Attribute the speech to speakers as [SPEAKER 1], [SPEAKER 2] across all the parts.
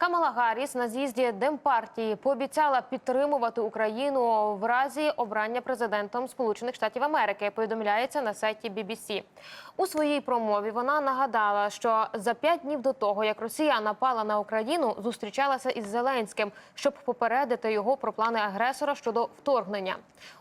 [SPEAKER 1] Камала Гарріс на з'їзді Демпартії пообіцяла підтримувати Україну в разі обрання президентом Сполучених Штатів Америки. Повідомляється на сайті BBC. У своїй промові вона нагадала, що за п'ять днів до того, як Росія напала на Україну, зустрічалася із Зеленським, щоб попередити його про плани агресора щодо вторгнення.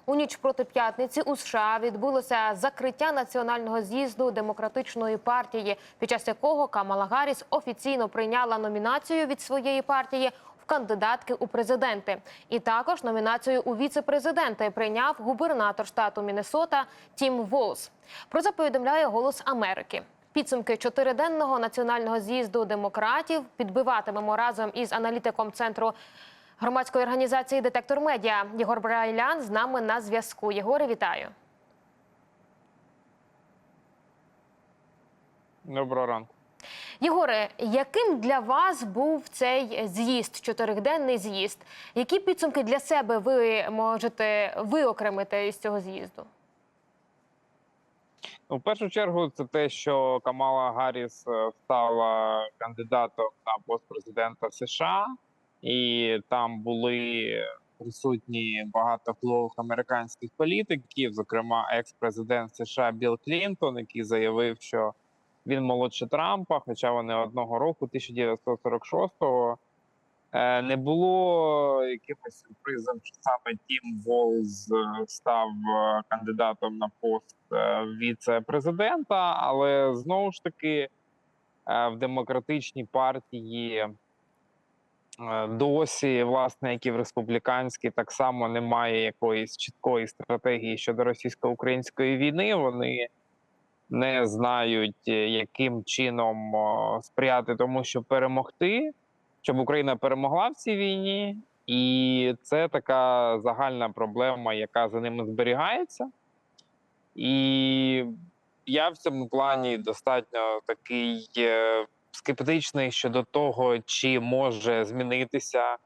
[SPEAKER 1] У ніч проти п'ятниці у США відбулося закриття національного з'їзду демократичної партії, під час якого Камала Гарріс офіційно прийняла номінацію від своєї партії в кандидатки у президенти. І також номінацію у віце-президенти прийняв губернатор штату Міннесота Тім Волс. Про це повідомляє Голос Америки. Підсумки чотириденного національного з'їзду демократів підбиватимемо разом із аналітиком центру громадської організації Детектор Медіа Єгор Брайлян з нами на зв'язку. Єгоре, вітаю.
[SPEAKER 2] Доброго ранку.
[SPEAKER 1] Єгоре, яким для вас був цей з'їзд, чотириденний з'їзд? Які підсумки для себе ви можете виокремити із цього з'їзду?
[SPEAKER 2] Ну, в першу чергу, це те, що Камала Гарріс е, стала кандидатом на пост президента США, і там були присутні багато впливових американських політиків, зокрема екс-президент США Білл Клінтон, який заявив, що він молодше Трампа, хоча вони одного року, 1946-го. Е, Не було якимось сюрпризом, що саме Тім Волз е, став е, кандидатом на пост віце-президента, але знову ж таки в демократичній партії досі, власне, як і в республіканській, так само немає якоїсь чіткої стратегії щодо російсько-української війни. Вони не знають, е, яким чином сприяти тому, щоб перемогти, щоб Україна перемогла в цій війні, і це така загальна проблема, яка за ними зберігається. І я в цьому плані достатньо такий е, скептичний щодо того, чи може змінитися е,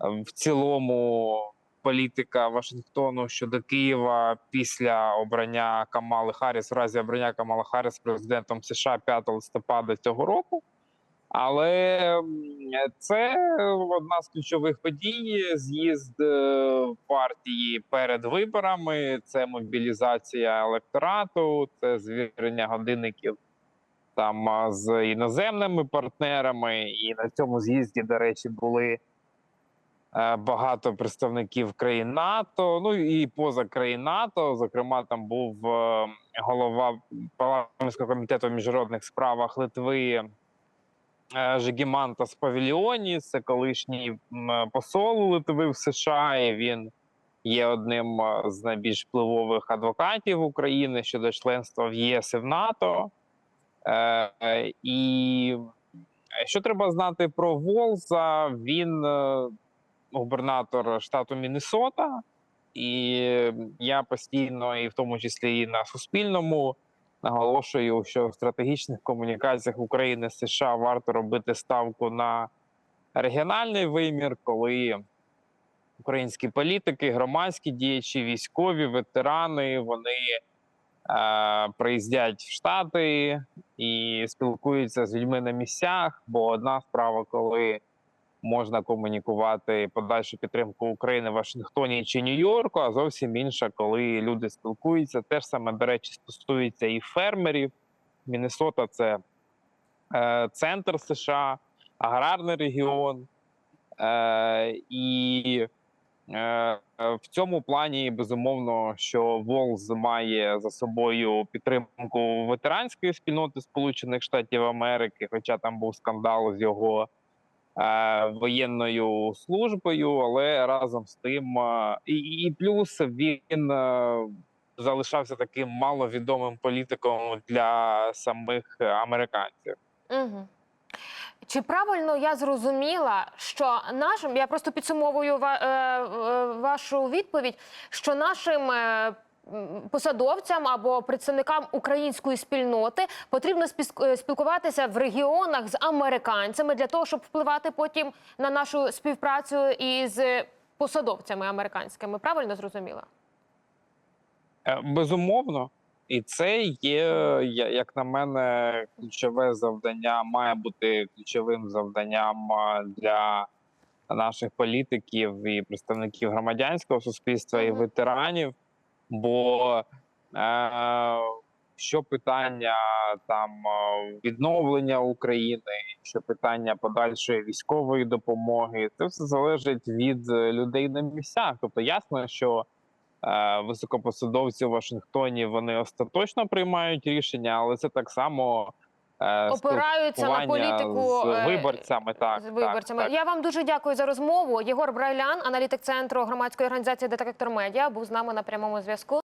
[SPEAKER 2] в цілому політика Вашингтону щодо Києва після обрання Камали Харріс, в разі обрання Камали Харріс президентом США 5 листопада цього року. Але це одна з ключових подій. З'їзд е, партії перед виборами, це мобілізація електорату, це звірення годинників там з іноземними партнерами. І на цьому з'їзді, до речі, були багато представників країн НАТО. Ну і поза країн НАТО. Зокрема, там був е, голова парламентського комітету в міжнародних справах Литви. е, Жигімантас Павільйоніс, це колишній посол Литви в США, і він є одним е, з найбільш впливових адвокатів України щодо членства в ЄС і в НАТО. Е, е, І що треба знати про Волза? Він е, губернатор штату Міннесота, і я постійно, і в тому числі і на Суспільному, наголошую, що в стратегічних комунікаціях України з США варто робити ставку на регіональний вимір, коли українські політики, громадські діячі, військові, ветерани вони е, приїздять в Штати і спілкуються з людьми на місцях. Бо одна справа, коли можна комунікувати подальшу підтримку України в Вашингтоні чи Нью-Йорку, а зовсім інша, коли люди спілкуються. Теж саме, до речі, стосується і фермерів. Міннесота це е, центр США, аграрний регіон. Е, і е, в цьому плані безумовно, що Волз має за собою підтримку ветеранської спільноти Сполучених Штатів Америки, хоча там був скандал з його воєнною службою, але разом з тим, е, і, і плюс він е, залишався таким маловідомим політиком для самих американців.
[SPEAKER 1] Угу. Чи правильно я зрозуміла, що нашим, я просто підсумовую ва, е, е, вашу відповідь, що нашим е, посадовцям або представникам української спільноти потрібно е, спілкуватися в регіонах з американцями для того, щоб впливати потім на нашу співпрацю із посадовцями американськими? Правильно зрозуміла?
[SPEAKER 2] Е, Безумовно. І це є, як на мене, ключове завдання, має бути ключовим завданням для наших політиків і представників громадянського суспільства і ветеранів. Бо е, що питання там е, відновлення України, що питання подальшої військової допомоги, це все залежить від е, людей на місцях. Тобто ясно, що е, високопосадовці у Вашингтоні вони остаточно приймають рішення, але це так само
[SPEAKER 1] Опираються на політику
[SPEAKER 2] з
[SPEAKER 1] е,
[SPEAKER 2] виборцями. Так,
[SPEAKER 1] з виборцями.
[SPEAKER 2] Так, так.
[SPEAKER 1] Я вам дуже дякую за розмову. Єгор Брайлян, аналітик центру громадської організації Детектор Медіа, був з нами на прямому зв'язку.